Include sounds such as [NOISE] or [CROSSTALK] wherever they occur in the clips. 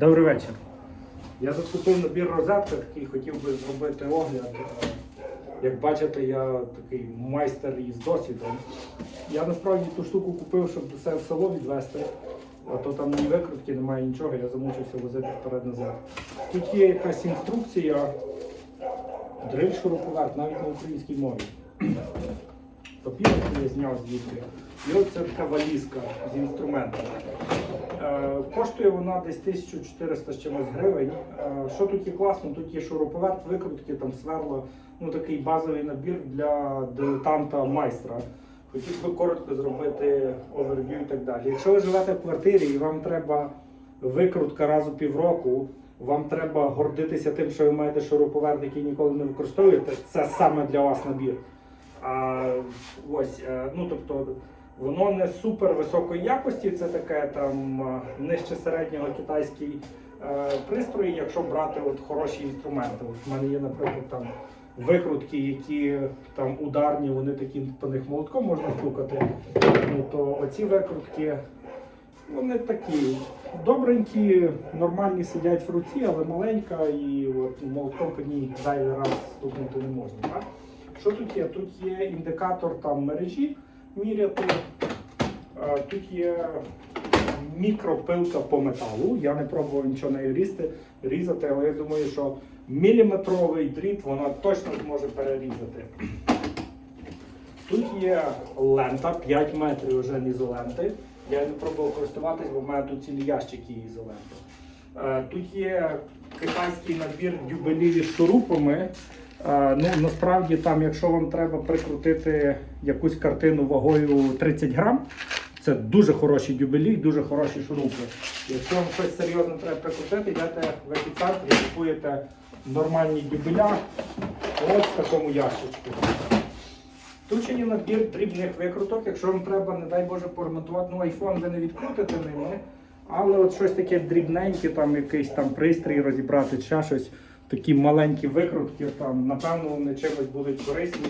Добрий вечір. Я закупив набір розеток і хотів би зробити огляд. Як бачите, я такий майстер із досвідом. Я насправді ту штуку купив, щоб себе в село відвезти, а то там ні викрутки, немає нічого, я замучився возити вперед-назад. Тут є якась інструкція, дриль шуруповерт, навіть на українській мові. Папір я зняв звідти. І оце така валізка з інструментами. Е, Коштує вона десь 1400 з чимось гривень. Е, Що тут є класно? Тут є шуруповерт, викрутки, там сверло, ну такий базовий набір для дилетанта майстра. Хотів би коротко зробити оверв'ю і так далі. Якщо ви живете в квартирі і вам треба викрутка раз у півроку, вам треба гордитися тим, що ви маєте шуруповерт, який ніколи не використовуєте, це саме для вас набір. А, ось, е, ну тобто, воно не супер високої якості, це таке там е, нижче середнього китайський е, пристрій, якщо брати от хороші інструменти. От в мене є, наприклад, там викрутки, які там ударні, вони такі по них молотком можна стукати. Ну то оці викрутки. Вони такі добренькі, нормальні сидять в руці, але маленька і от молотком по ній зайвий раз стукнути не можна. Так? Що тут є? Тут є індикатор там мережі міряти. Тут є мікропилка по металу. Я не пробував нічого нею різати, різати, але я думаю, що міліметровий дріт вона точно зможе перерізати. Тут є лента 5 метрів вже ізоленти. Я не пробував користуватись, бо в мене тут цілі ящики ізоленти. Е, Тут є китайський набір дюбелів із шурупами. Ну, насправді, там, якщо вам треба прикрутити якусь картину вагою 30 грам, це дуже хороші дюбелі, дуже хороші шурупи. Якщо вам щось серйозно треба прикрутити, йдете в епіцентр і купуєте нормальні дюбеля ось в такому ящичку. Тут ще є набір дрібних викруток. Якщо вам треба, не дай Боже, поремонтувати, ну айфон ви не відкрутите ними. Але от щось таке дрібненьке, там якийсь там пристрій розібрати, ще щось, такі маленькі викрутки, там, напевно, вони чимось будуть корисні.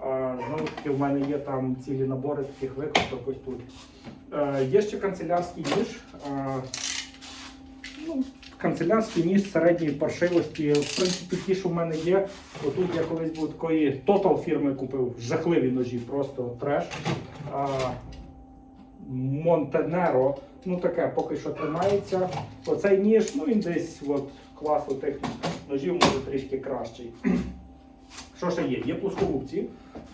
А, знову таки, в мене є там цілі набори таких викруток ось тут. Е, є ще канцелярський ніж. А, ну, канцелярський ніж середньої паршивості. В принципі, ті, що в мене є. Отут я колись був такої Total фірми купив жахливі ножі, просто треш. А, Монтенеро, ну таке поки що тримається. Оцей ніж, ну він десь от, класу тих ножів може трішки кращий. [CLEARS THROAT] Що ще є? Є плоскогубці,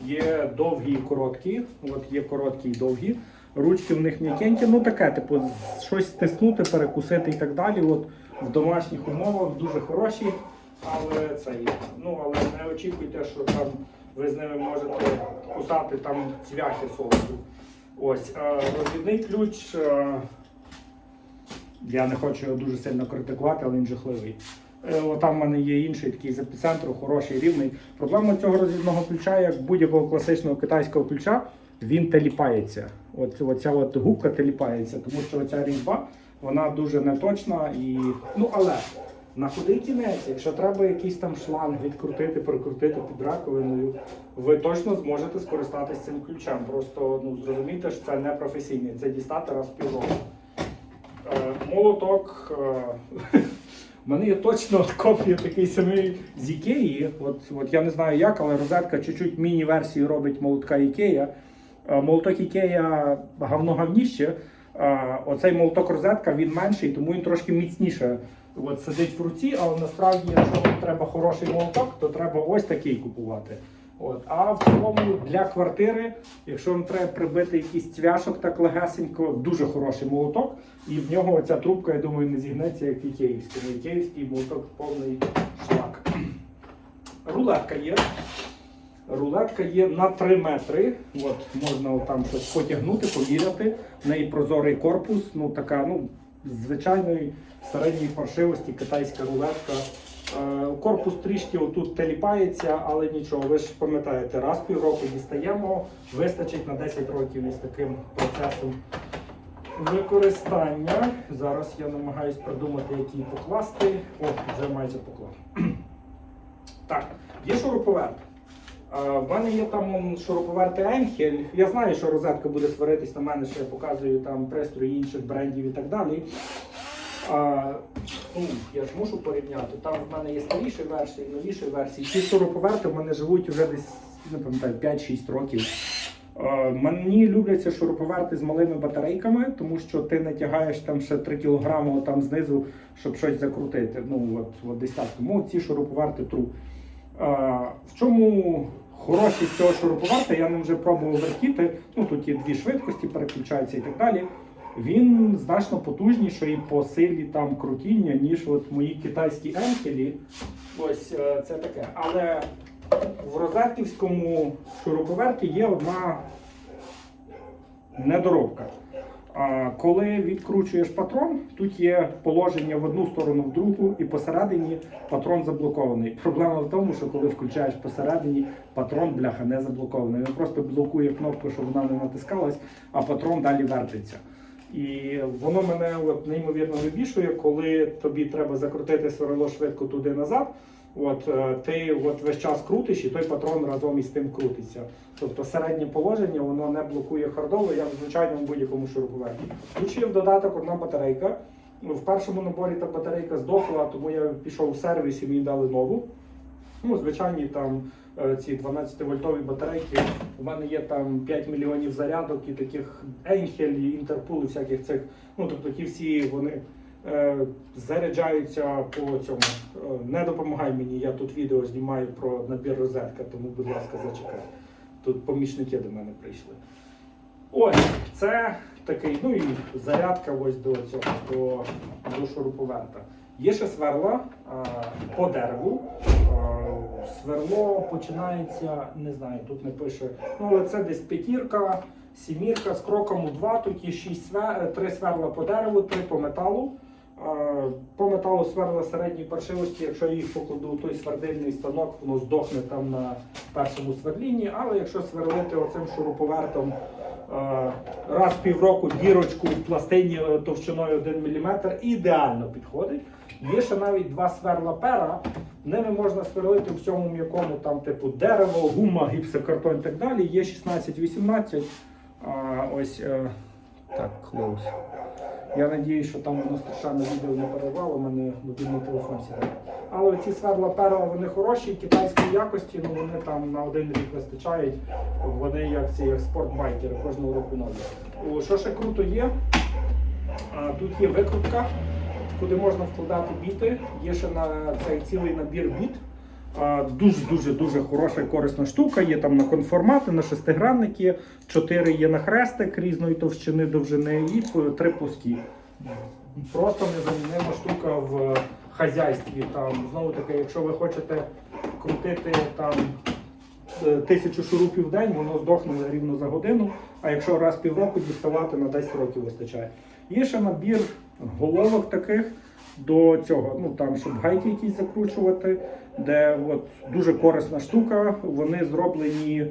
є довгі і короткі. От є короткі і довгі. Ручки в них м'якенькі, ну таке, типу, щось стиснути, перекусити і так далі. От в домашніх умовах дуже хороші, але це є. Ну але не очікуйте, що там ви з ними можете кусати там цвяхи соусу. Ось е, розвідний ключ. Я не хочу його дуже сильно критикувати, але він жахливий. Е, от Там в мене є інший такий з епіцентру, хороший, рівний. Проблема цього розвідного ключа, як будь-якого класичного китайського ключа, він теліпається. От, оця от губка теліпається, тому що оця різьба вона дуже неточна. І... Ну, але на худий кінець, якщо треба якийсь там шланг відкрутити, прикрутити під раковиною, ви точно зможете скористатися цим ключем. Просто ну, зрозумійте, що це не професійний, це дістати раз півроку. Е, молоток. Е, [LAUGHS] У мене є точно копія такий самий з Ікеї. От, от я не знаю як, але розетка чуть-чуть міні-версію робить молотка Ікея. Е, Молоток Ікея говно говніще. Е, Оцей молоток розетка він менший, тому він трошки міцніше от, сидить в руці, але насправді, якщо треба хороший молоток, то треба ось такий купувати. От. А в цілому для квартири, якщо вам треба прибити якийсь цвяшок так легесенько, дуже хороший молоток. І в нього оця трубка, я думаю, не зігнеться, як і київський. Ну, київський молоток повний шлак. Рулетка є. Рулетка є на 3 метри. От, можна там щось потягнути, поміряти. В неї прозорий корпус, ну така, ну, звичайної середньої паршивості китайська рулетка. Е, Корпус трішки отут теліпається, але нічого. Ви ж пам'ятаєте, раз півроку дістаємо, вистачить на 10 років із таким процесом використання. Зараз я намагаюсь придумати, які покласти. О, вже майже поклав. [CLEARS THROAT] Так, є шуруповерт. Е, В мене є там шуруповерти Енхель. Я знаю, що розетка буде сваритись на мене, що я показую там пристрої інших брендів і так далі. А, ну, я ж мушу порівняти. Там в мене є старіші версії, новіші версії. Ці шуруповерти в мене живуть вже десь, не пам'ятаю, 5-6 років. Е, Мені любляться шуруповерти з малими батарейками, тому що ти не тягаєш там ще 3 кг там знизу, щоб щось закрутити. Ну от, от десь так. Тому ці шуруповерти тру. Е, В чому хорошість цього шуруповерта, я ним вже пробував вертіти. Ну тут є дві швидкості, переключаються і так далі. Він значно потужніший по силі там крутіння, ніж от мої китайські енкелі. Ось е, це таке. Але в розетківському шуруповерті є одна недоробка. Коли відкручуєш патрон, тут є положення в одну сторону, в другу, і посередині патрон заблокований. Проблема в тому, що коли включаєш посередині, патрон бляха не заблокований. Він просто блокує кнопку, щоб вона не натискалась, а патрон далі вертиться. І воно мене от, неймовірно вибішує, коли тобі треба закрутити сверло швидко туди назад. От е, ти от весь час крутиш, і той патрон разом із тим крутиться. Тобто середнє положення воно не блокує хардово, як в будь-якому шуруповерті. Тут ще в додаток одна батарейка. В першому наборі та батарейка здохла, тому я пішов в сервіс і мені дали нову. Ну, звичайні там ці 12-вольтові батарейки. У мене є там 5 мільйонів зарядок і таких Енхель, і Інтерпул, і всяких цих. Ну, тобто ті всі вони е, заряджаються по цьому. Е, не допомагай мені, я тут відео знімаю про набір розетка, тому, будь ласка, зачекай. Тут помічники до мене прийшли. Ось, це такий, ну і зарядка ось до цього, до, до шуруповерта. Є ще сверла по дереву. Сверло починається, не знаю, тут не пише. Ну, але це десь п'ятірка, сімірка з кроком у два. Тут є шість свер... три сверла по дереву, три по металу. По металу сверла середньої паршивості, якщо я їх покладу в той свердильний станок, воно здохне там на першому сверлінні. Але якщо сверлити оцим шуруповертом е, раз в півроку дірочку в пластині е, товщиною 1 мм, ідеально підходить. Є ще навіть два сверла пера. Ними можна сверлити в всьому м'якому, там, типу дерево, гума, гіпсокартон і так далі. Є 16-18. А, ось е, так, close. Я надіюсь, що там воно страшенно відео не перервало, у мене мобільний телефон сідає. Але ці сверла пера вони хороші, китайської якості, ну вони там на один рік вистачають. Вони як ці як спортбайкери, кожного року нові. Що ще круто є? Тут є викрутка, куди можна вкладати біти. Є ще на цей цілий набір біт. А, Дуже дуже дуже хороша і корисна штука. Є там на конформати, на шестигранники, чотири є на хрестик різної товщини, довжини і три плоскі. Просто незамінима штука в хазяйстві. Там знову таки, якщо ви хочете крутити там е, тисячу шурупів в день, воно здохне рівно за годину. А якщо раз півроку діставати, на 10 років вистачає. Є ще набір головок таких до цього, ну там, щоб гайки якісь закручувати, де от дуже корисна штука. Вони зроблені.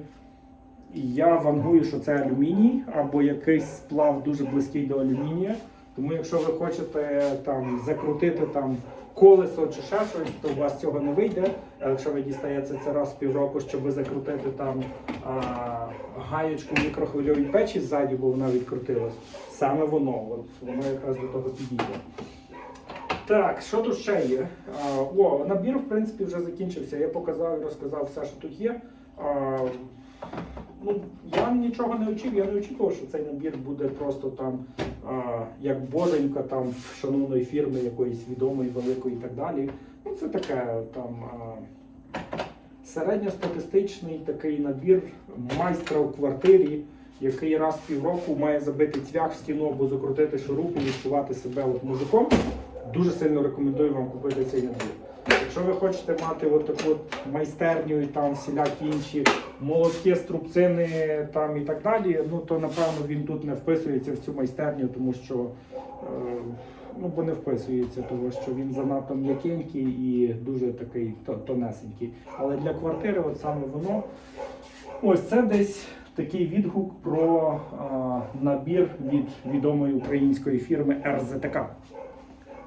Я вангую, що це алюміній або якийсь сплав дуже близький до алюмінія. Тому якщо ви хочете там закрутити там колесо чи ще щось, то у вас цього не вийде. Якщо ви дістаєте це раз в півроку, щоб закрутити там а, гаєчку в печі ззаді, бо вона відкрутилась, саме воно, воно якраз до того підійде. Так, що тут ще є? А, о, набір, в принципі, вже закінчився. Я показав і розказав все, що тут є. А, ну, я нічого не очікував, я не очікував, що цей набір буде просто там а, як боженька там шановної фірми якоїсь відомої, великої і так далі. Ну, це таке там а, середньостатистичний такий набір майстра у квартирі, який раз в півроку має забити цвях в стіну або закрутити шурупу відчувати себе от мужиком. Дуже сильно рекомендую вам купити цей набір. Якщо ви хочете мати таку майстерню і там всілякі інші молотки, струбцини там і так далі, ну то напевно він тут не вписується в цю майстерню, тому що е, ну бо не вписується, тому що він занадто м'якенький і дуже такий тонесенький. Але для квартири, от саме воно, ось це десь такий відгук про е, набір від відомої української фірми РЗТК.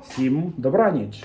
Всім добраніч!